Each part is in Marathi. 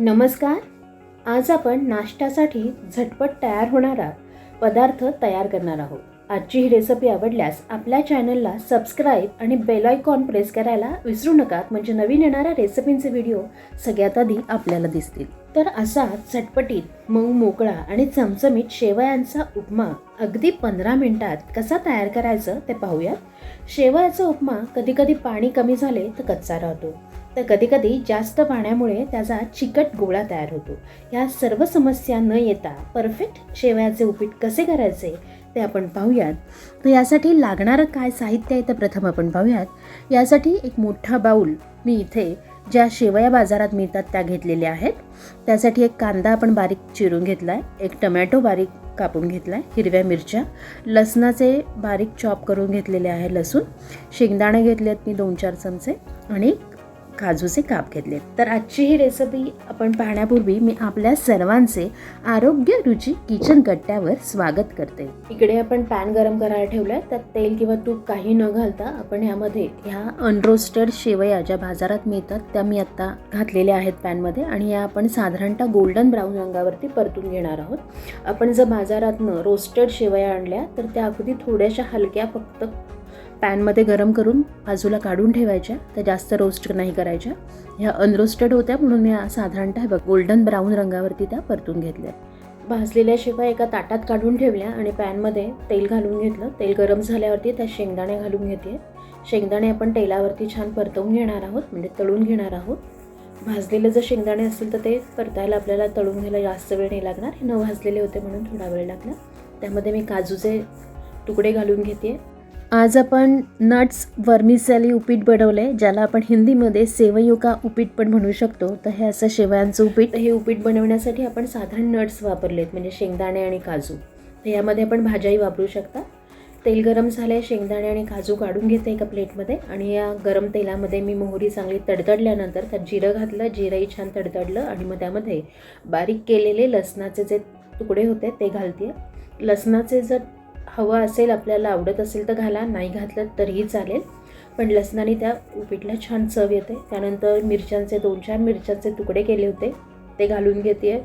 नमस्कार. आज आपण नाश्त्यासाठी झटपट तयार होणारा पदार्थ तयार करणार आहोत. आजची ही रेसिपी आवडल्यास आपल्या चॅनलला सबस्क्राईब आणि बेल आयकॉन प्रेस करायला विसरू नका. म्हणजे नवीन येणाऱ्या रेसिपींचे व्हिडिओ सगळ्यात आधी आपल्याला दिसतील. तर असा चटपटीत मऊ मोकळा आणि चमचमीत शेवयांचा उपमा अगदी पंधरा मिनिटात कसा तयार करायचं ते पाहूयात. शेवयाचा उपमा कधीकधी पाणी कमी झाले तर कच्चा राहतो. तर कधीकधी जास्त पाण्यामुळे त्याचा चिकट गोळा तयार होतो. या सर्व समस्या न येता परफेक्ट शेवयाचे उपीट कसे करायचे ते आपण पाहूयात. तर यासाठी लागणारं काय साहित्य आहे ते प्रथम आपण पाहूयात. यासाठी एक मोठा बाऊल मी इथे ज्या शेवया बाजारात मिळतात त्या घेतलेल्या आहेत. त्यासाठी एक कांदा आपण बारीक चिरून घेतला आहे एक टमॅटो बारीक कापून घेतला आहे हिरव्या मिरच्या लसणाचे बारीक चॉप करून घेतलेले आहे लसूण शेंगदाणे घेतले आहेत मी दोन चार चमचे आणि काजूचे काप घेतले. तर आजची ही रेसिपी आपण पाहण्यापूर्वी मी आपल्या सर्वांचे आरोग्य रुची किचन कट्ट्यावर स्वागत करते. इकडे आपण पॅन गरम करायला ठेवलाय. त्यात तेल किंवा तूप काही न घालता आपण यामध्ये ह्या अनरोस्टेड शेवया ज्या बाजारात मिळतात त्या मी आता घातलेल्या आहेत पॅनमध्ये आणि या आपण साधारणतः गोल्डन ब्राऊन रंगावरती परतून घेणार आहोत. आपण जर बाजारातनं रोस्टेड शेवया आणल्या तर त्या अगदी थोड्याशा हलक्या फक्त पॅनमध्ये गरम करून बाजूला काढून ठेवायच्या त्या जास्त रोस्ट नाही करायच्या. ह्या अनरोस्टेड होत्या म्हणून या साधारणतः बघ गोल्डन ब्राऊन रंगावरती त्या परतून घेतल्या. भाजलेल्या शिवाय एका ताटात काढून ठेवल्या आणि पॅनमध्ये तेल घालून घेतलं. तेल गरम झाल्यावरती त्यात शेंगदाणे घालून घेते. शेंगदाणे आपण तेलावरती छान परतवून घेणार आहोत म्हणजे तळून घेणार आहोत. भाजलेले जर शेंगदाणे असतील तर ते परतायला आपल्याला तळून घ्यायला जास्त वेळ नाही लागणार. हे न भाजलेले होते म्हणून थोडा वेळ लागला. त्यामध्ये मी काजूचे तुकडे घालून घेते. आज आपण नट्स वर्मिसॅली उपीट बनवले ज्याला आपण हिंदीमध्ये सेवयुका उपीट पण म्हणू शकतो. तर हे असं शेवयांचं उपीट. हे उपीट बनवण्यासाठी आपण साधारण नट्स वापरलेत म्हणजे शेंगदाणे आणि काजू. तर यामध्ये आपण भाज्याही वापरू शकता. तेल गरम झाले शेंगदाणे आणि काजू काढून घेते एका प्लेटमध्ये. आणि या गरम तेलामध्ये मी मोहरी चांगली तडतडल्यानंतर त्यात जिरं घातलं जिरंही छान तडतडलं आणि मग त्यामध्ये बारीक केलेले लसणाचे जे तुकडे होते ते घालते लसणाचे जर हवं असेल आपल्याला आवडत असेल तर घाला नाही घातलं तरीही चालेल. पण लसणाने त्या उपीटला छान चव येते. त्यानंतर मिरच्यांचे दोन चार मिरच्यांचे तुकडे केले होते. ते घालून घेते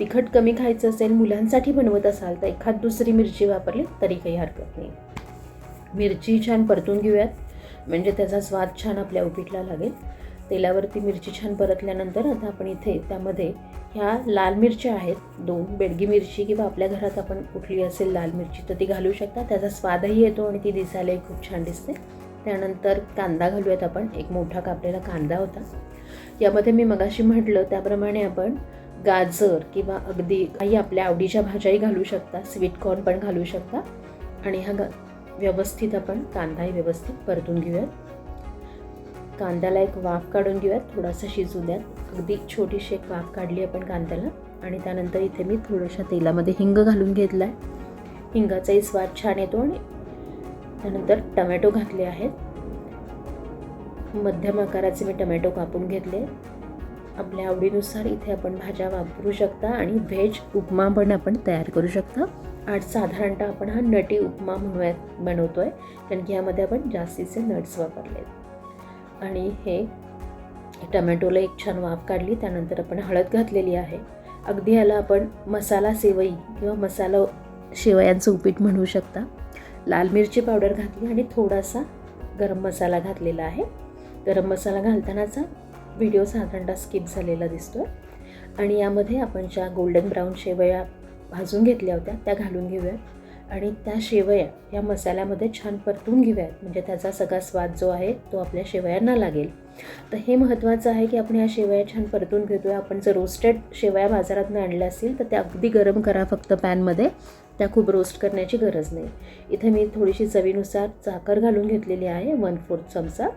तिखट कमी खायचं असेल मुलांसाठी बनवत असाल तर एखाद दुसरी मिरची वापरली तरी काही हरकत नाही. मिरची छान परतून घेऊयात. म्हणजे त्याचा स्वाद छान आपल्या उपीटला लागेल. तेलावरती मिरची छान परतल्यानंतर आता आपण इथे त्यामध्ये ह्या लाल मिरच्या आहेत दोन बेडगी मिरची किंवा आपल्या घरात आपण कुठली असेल लाल मिरची तर ती घालू शकता. त्याचा स्वादही येतो आणि ती दिसायलाही खूप छान दिसते. त्यानंतर कांदा घालूयात आपण. एक मोठा कापलेला कांदा होता. यामध्ये मी मगाशी म्हटलं त्याप्रमाणे आपण गाजर किंवा अगदी काही आपल्या आवडीच्या भाज्याही घालू शकता. स्वीट कॉर्न पण घालू शकता. आणि हा गा व्यवस्थित आपण कांदाही व्यवस्थित परतून घेऊयात. कांद्याला एक वाफ काढून घेऊयात थोडासा शिजू द्यात. अगदी छोटीशी एक वाफ काढली आपण कांद्याला. आणि त्यानंतर इथे मी थोड्याशा तेलामध्ये हिंग घालून घेतला आहे हिंगाचाही स्वाद छान येतो आणि त्यानंतर टमॅटो घातले आहेत. मध्यम आकाराचे मी टमॅटो कापून घेतले. आपल्या आवडीनुसार इथे आपण भाज्या वापरू शकता आणि व्हेज उपमा पण आपण तयार करू शकता. आज साधारणतः आपण हा नटी उपमा म्हणूयात बनवतो आहे कारण की यामध्ये आपण जास्तीचे नट्स वापरले आहेत आणि हे टमॅटोला एक छान वाफ काढली त्यानंतर आपण हळद घातलेली आहे. अगदी याला आपण मसाला सेवई किंवा मसाला शेवयांचं उपीट म्हणू शकता. लाल मिरची पावडर घातली आणि थोडासा गरम मसाला घातलेला आहे. गरम मसाला घालतानाचा व्हिडिओ साधारणतः स्किप झालेला दिसतो आणि यामध्ये आपण ज्या गोल्डन ब्राऊन शेवया भाजून घेतल्या होत्या त्या घालून घेऊयात. आणि त्या शेवया या मसाल्यामध्ये छान परतून घेऊयात. म्हणजे त्याचा सगळा स्वाद जो आहे तो आपल्या शेवयांना लागेल. तर हे महत्त्वाचं आहे की आपण ह्या शेवया छान परतून घेतो आहे आपण जर रोस्टेड शेवया बाजारातून आणल्या असतील तर त्या अगदी गरम करा फक्त पॅनमध्ये. त्या खूप रोस्ट करण्याची गरज नाही. इथे मी थोडीशी चवीनुसार साखर घालून घेतलेली आहे वन फोर्थ चमचा.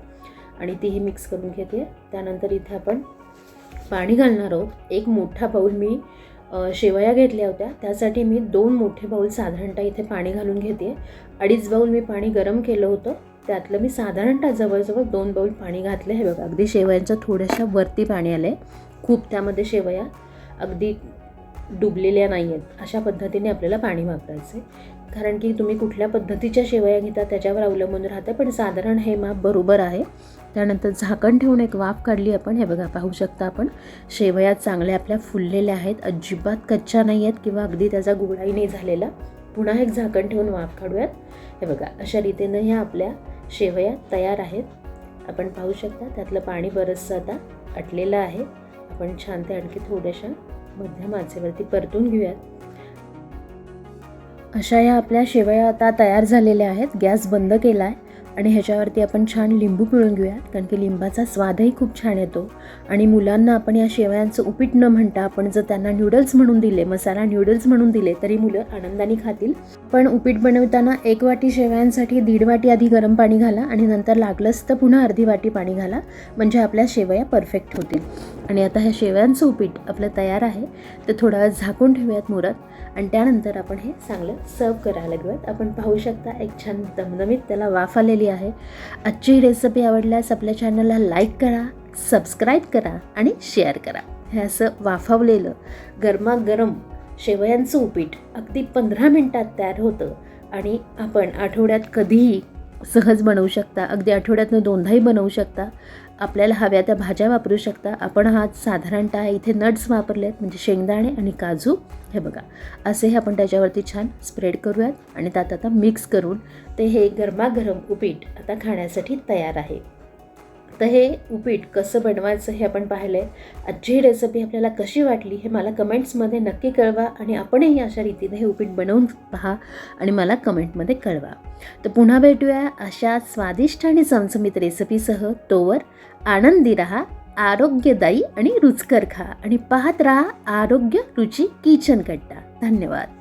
आणि तीही मिक्स करून घेते. त्यानंतर इथे आपण पाणी घालणार आहोत. एक मोठा बाऊल मी शेवया घेतल्या होत्या. त्यासाठी मी दोन मोठे बाऊल साधारणतः इथे पाणी घालून घेते. अडीच बाऊल मी पाणी गरम केलं होतं. त्यातलं मी साधारणतः जवळजवळ दोन बाऊल पाणी घातलं. हे बघा अगदी शेवयांच्या थोड्याशा वरती पाणी आलं आहे खूप त्यामध्ये शेवया अगदी डुबलेल्या नाही आहेत अशा पद्धतीने आपल्याला पाणी वापरायचं आहे कारण की तुम्ही कुठल्या पद्धतीच्या शेवया घेता त्याच्यावर अवलंबून राहते पण साधारण हे माप बरोबर आहे. त्यानंतर झाकण ठेवून एक वाफ काढली आपण. हे बघा पाहू शकता आपण. शेवया चांगल्या आपल्या फुललेल्या आहेत. अजिबात कच्च्या नाही आहेत किंवा अगदी त्याचा गोळाही नाही झालेला. पुन्हा एक झाकण ठेवून वाफ काढूयात. हे बघा अशा रीतीनं ह्या आपल्या शेवया तयार आहेत. आपण पाहू शकता त्यातलं पाणी बरंचसं आता आटलेलं आहे. आपण छान ते आणखी थोड्याशा मध्यम आचेवरती परतून घेऊयात. अशा या आपल्या शेवया आता तयार झालेल्या आहेत. गॅस बंद केला आहे आणि ह्याच्यावरती आपण छान लिंबू पिळून घेऊयात कारण की लिंबाचा स्वादही खूप छान येतो. आणि मुलांना आपण या शेवयांचं उपीट न म्हणता आपण जर त्यांना न्यूडल्स म्हणून दिले मसाला न्यूडल्स म्हणून दिले तरी मुलं आनंदाने खातील. पण उपीट बनवताना एक वाटी शेवयांसाठी दीड वाटी आधी गरम पाणी घाला आणि नंतर लागलंच तर पुन्हा अर्धी वाटी पाणी घाला. म्हणजे आपल्या शेवया परफेक्ट होतील. आणि आता ह्या शेव्यांचं उपीट आपलं तयार आहे. ते थोडा वेळ झाकून ठेवूयात मुरत आणि त्यानंतर आपण हे चांगलं सर्व करायला घेऊयात आपण पाहू शकता एक छान दमदमीत त्याला वाफ आलेली आहे. आजची ही रेसिपी आवडल्यास आपल्या चॅनलला लाईक करा सबस्क्राईब करा आणि शेअर करा. हे असं वाफावलेलं गरमागरम शेवयांचं उपीट अगदी पंधरा मिनटात तयार होतं आणि आपण आठवड्यात कधीही सहज बनवू शकता. अगदी आठवड्यातनं दोनदाही बनवू शकता. आपल्याला हव्या त्या भाज्या वापरू शकता. आपण हा साधारणतः इथे नट्स वापरले आहेत म्हणजे शेंगदाणे आणि काजू हे बघा. असे हे आपण त्याच्यावरती छान स्प्रेड करूयात आणि त्यात आता मिक्स करून ते हे गरमागरम उपीट आता खाण्यासाठी तयार आहे. तर हे उपीट कसं बनवायचं हे आपण पाहिलं आहे आजची ही रेसिपी आपल्याला कशी वाटली हे मला कमेंट्समध्ये नक्की कळवा आणि आपणही अशा रीतीने हे उपीट बनवून पहा आणि मला कमेंटमध्ये कळवा. तर पुन्हा भेटूया अशा स्वादिष्ट आणि चमचमीत रेसिपीसह तोवर आनंदी रहा आरोग्यदायी आणि रुचकर खा आणि पाहत राहा आरोग्य रुची किचन कट्टा. धन्यवाद.